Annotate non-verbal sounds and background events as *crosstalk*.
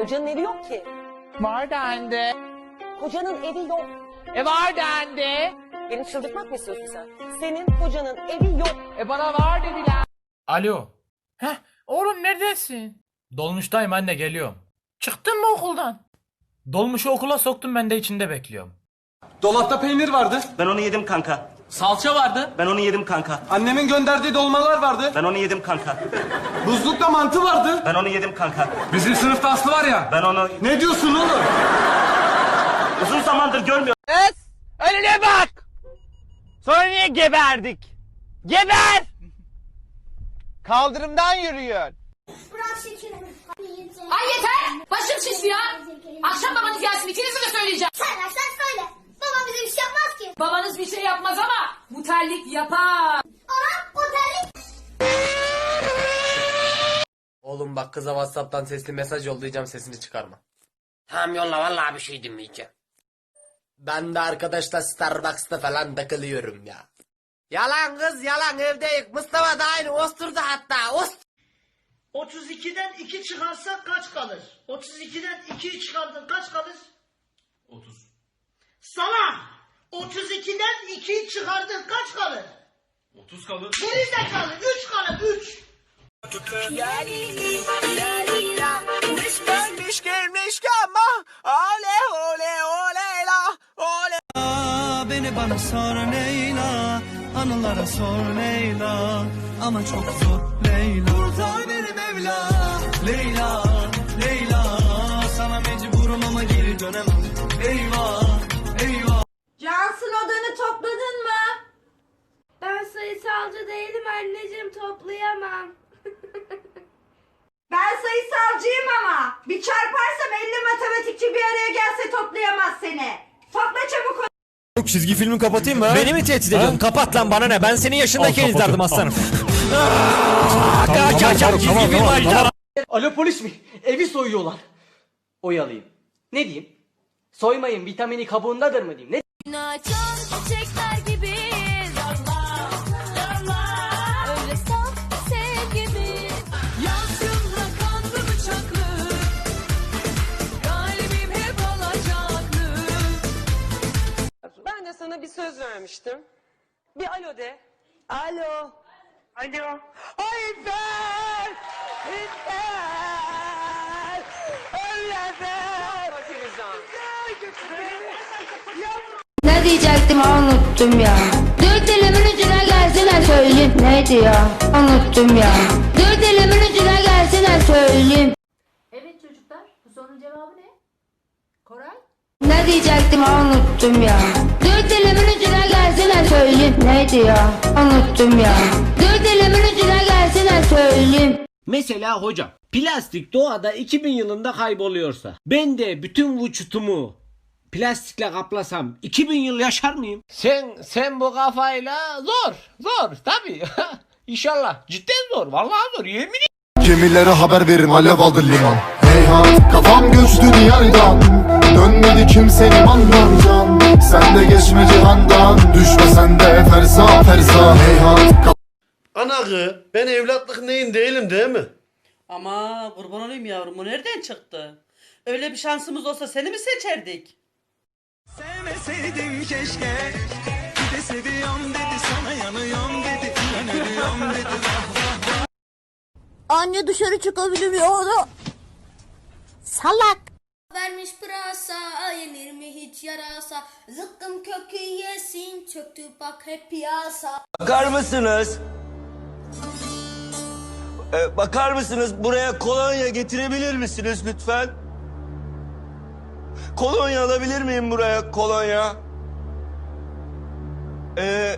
Kocanın evi yok ki. Var dendi. Kocanın evi yok. E var dendi. Beni çıldırtmak mı istiyorsun sen? Senin kocanın evi yok. E bana var dediler. Alo. Heh oğlum neredesin? Dolmuştayım anne geliyorum. Çıktın mı okuldan? Dolmuşu okula soktum ben de içinde bekliyorum. Dolapta peynir vardı. Ben onu yedim kanka. Salça vardı. Ben onu yedim kanka. Annemin gönderdiği dolmalar vardı. Ben onu yedim kanka. Buzlukta mantı vardı. Ben onu yedim kanka. Bizim sınıfta Aslı var ya. Ben onu Ne diyorsun oğlum? uzun zamandır görmüyorum. Es önüne bak. Sonra niye geberdik? Geber. Kaldırımdan yürüyor. Bırak şekerimi. Ay yeter! Başım şişti ya! Akşam babanız gelsin ikinizi de söyleyeceğim. Sen versen söyle. Babam bize bir şey yapmaz ki. Babanız bir şey yapmaz ama bu terlik yapar. Ana otellik. Oğlum bak kıza Whatsapp'tan sesli mesaj yollayacağım sesini çıkarma. Tamam yolla vallahi bir şey demeyeceğim. Ben de arkadaşla Starbucks'ta falan takılıyorum ya. Yalan kız yalan evdeyiz. Mustafa da aynı osturdu hatta. Ost 32'den 2 çıkarsak kaç kalır? 32'den 2'yi çıkardın kaç kalır? 30. Salak! 32'den 2'yi çıkardın kaç kalır? 30 kalır. Geride kalır 3 kalır 3. Gelmiş gelmiş ama ole ole ole la ole. Beni bana sor Leyla Anılara sor Leyla Ama çok zor Leyla Kurtar beni Mevla Leyla Leyla Sana mecburum ama geri dönemem Eyvah anneciğim toplayamam. *laughs* ben sayısalcıyım ama. Bir çarparsam 50 matematikçi bir araya gelse toplayamaz seni. Topla çabuk Çizgi filmi kapatayım mı? Beni mi tehdit ediyorsun? Kapat lan bana ne? Ben senin yaşındayken izlerdim aslanım. Alo polis mi? Evi soyuyorlar. Oyalayayım. Ne diyeyim? Soymayın vitamini kabuğundadır mı diyeyim? Ne çiçekler vermiştim. Bir alo de. Alo. Alo. Ay. Öyle ben. Firuzan. Ne diyecektim unuttum ya Dört elimin ucuna gelsene söyleyeyim Neydi ya unuttum ya Dört elimin ucuna gelsene söyleyeyim Evet çocuklar bu sorunun cevabı ne? Koray? Ne diyecektim unuttum ya Dört elimin ucuna gelsene söyleyeyim Neydi ya unuttum ya Dört elimin ucuna gelsene söyleyeyim Mesela hocam plastik doğada 2000 yılında kayboluyorsa ben de bütün vücutumu plastikle kaplasam 2000 yıl yaşar mıyım? Sen sen bu kafayla zor. Zor tabii. *laughs* İnşallah. Cidden zor. Vallahi zor. Yemin Gemilere haber verin alev aldı liman Heyhat kafam göçtü diyardan Dönmedi kimsenin mandan Sen de geçme cihandan Düşme sen de fersa fersa Heyhat Anakı ben evlatlık neyin değilim değil mi? Ama kurban olayım yavrum bu nereden çıktı? Öyle bir şansımız olsa seni mi seçerdik? Sevmeseydim keşke Bir de seviyorum dedi sana yanıyorum dedi Ben ölüyorum dedi Anne dışarı çıkabilir ya da. Salak. Vermiş pırasa yenir hiç yarasa Zıkkım kökü yesin çöktü bak hep piyasa Bakar mısınız? Ee, bakar mısınız buraya kolonya getirebilir misiniz lütfen? Kolonya alabilir miyim buraya kolonya? Ee,